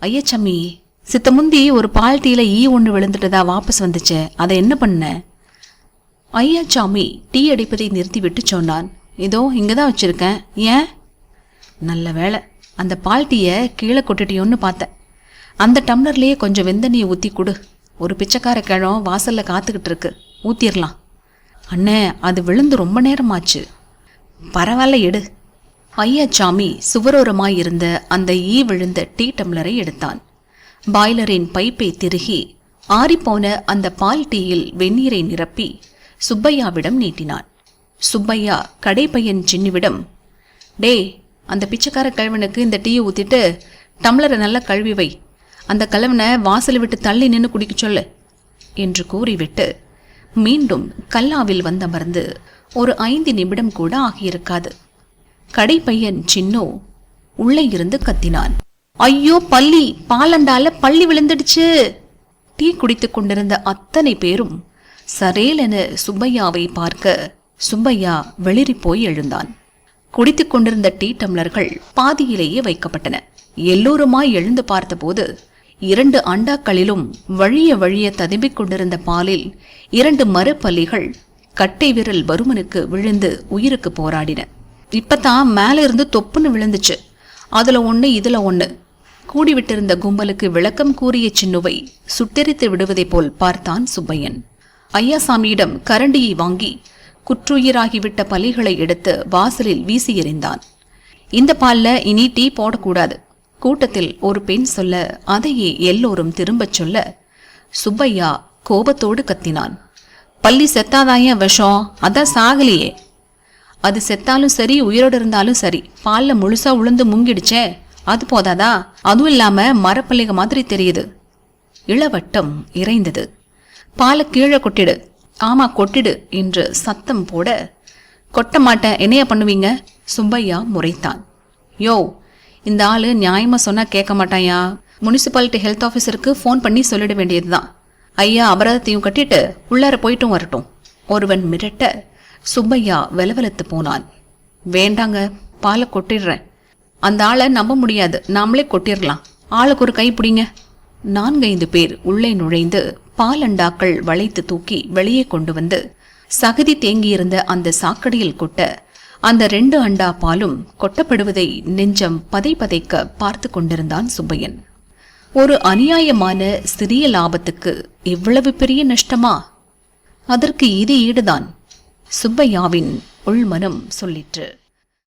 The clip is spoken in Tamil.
ஐயச்சம்மி சித்த முந்தி ஒரு பால் ஈ ஒன்று விழுந்துட்டதா வாபஸ் வந்துச்சே. அதை என்ன பண்ண? ஐயாச்சாமி டீ அடிப்பதை நிறுத்திவிட்டு சொன்னான். இதோ இங்கே தான் வச்சுருக்கேன். ஏன்? நல்ல வேளை. அந்த பால்ட்டியை கீழே கொட்டிட்டியோன்னு பார்த்தேன். அந்த டம்ளர்லேயே கொஞ்சம் வெந்தண்ணியை ஊற்றி கொடு. ஒரு பிச்சைக்கார கிழம் வாசலில் காத்துக்கிட்டு இருக்கு. ஊற்றிடலாம் அண்ணே அது விழுந்து ரொம்ப நேரமாச்சு. பரவாயில்ல எடு. ஐயாச்சாமி சுவரோரமாய் இருந்த அந்த ஈ விழுந்த டீ டம்ளரை எடுத்தான். பாய்லரின் பைப்பை திருகி ஆறிப்போன அந்த பால் டீயில் வெந்நீரை நிரப்பி சுப்பையாவிடம் நீட்டினான். சுப்பையா கடைப்பையன் சின்னிவிடம் டே அந்த பிச்சைக்கார கழுவனுக்கு இந்த டீயை ஊத்திட்டு டம்ளரை நல்லா கழுவி வை. அந்த கலவனை வாசலை விட்டு தள்ளி நின்று குடிக்க சொல்லு என்று கூறிவிட்டு மீண்டும் கல்லாவில் வந்தமர்ந்து ஒரு ஐந்து நிமிடம் கூட ஆகியிருக்காது. கடைப்பையன் சின்னோ உள்ளே இருந்து கத்தினான். ஐயோ பள்ளி பாலண்டால பள்ளி விழுந்துடுச்சு. டீ குடித்துக் கொண்டிருந்த அத்தனை பேரும் சரேலென சுப்பையாவை பார்க்க சுப்பையா வெளிரி போய் எழுந்தான். குடித்துக் கொண்டிருந்த டீ டம்ளர்கள் பாதியிலேயே வைக்கப்பட்டன. எல்லோருமாய் எழுந்து பார்த்தபோது இரண்டு அண்டாக்களிலும் வழிய வழிய ததும்பிக் கொண்டிருந்த பாலில் இரண்டு மரப்பல்லிகள் கட்டை விரல் வருமனுக்கு விழுந்து உயிருக்கு போராடின. இப்பதான் மேலே இருந்து தொப்புன்னு விழுந்துச்சு. அதுல ஒன்று இதுல ஒன்று கூடிவிட்டிருந்த கும்பலுக்கு விளக்கம் கூறிய சின்னுவை சுட்டெரித்து விடுவதைப் போல் பார்த்தான் சுப்பையன். ஐயாசாமியிடம் கரண்டியை வாங்கி குற்றுயிராகிவிட்ட பலிகளை எடுத்து வாசலில் வீசி எறிந்தான். இந்த பால்ல இனி டீ போடக்கூடாது. கூட்டத்தில் ஒரு பெண் சொல்ல அதையே எல்லோரும் திரும்பச் சொல்ல சுப்பையா கோபத்தோடு கத்தினான். பள்ளி செத்தாதாய விஷம்? அதான் சாகலையே. அது செத்தாலும் சரி உயிரோடு இருந்தாலும் சரி பால்ல முழுசா உளுந்து முங்கிடுச்சே அது போதாதா? அதுவும் இல்லாம மரப்பள்ளிக மாதிரி தெரியுது. இளவட்டம் இறைந்தது. பாலை கீழே கொட்டிடு ஆமா கொட்டிடு என்று சத்தம் போட கொட்ட மாட்டேன் என்னைய பண்ணுவீங்க? சுப்பையா முறைத்தான். யோ இந்த ஆளு நியாயமா சொன்னா கேட்க மாட்டாயா? முனிசிபாலிட்டி ஹெல்த் ஆஃபீஸருக்கு ஃபோன் பண்ணி சொல்லிட வேண்டியதுதான். ஐயா அபராதத்தையும் கட்டிட்டு உள்ளார போயிட்டும் வரட்டும். ஒருவன் மிரட்ட சுப்பையா வெலவெலத்து போனான். வேண்டாங்க பாலை கொட்டிடுறேன். அந்த ஆளை நம்ப முடியாது. நாமளே கொட்டிடலாம். ஆளுக்கு ஒரு கை பிடிங்க. நான்கைந்து பேர் உள்ளே நுழைந்து பாலண்டாக்கள் வளைத்து தூக்கி வெளியே கொண்டு வந்து சகதி தேங்கியிருந்த அந்த சாக்கடையில் கொட்ட அந்த ரெண்டு அண்டா பாலும் கொட்டப்படுவதை நெஞ்சம் பதை பதைக்க பார்த்து கொண்டிருந்தான் சுப்பையன். ஒரு அநியாயமான சிறிய லாபத்துக்கு இவ்வளவு பெரிய நஷ்டமா? அதற்கு இது ஈடுதான். சுப்பையாவின் உள்மனம் சொல்லிற்று.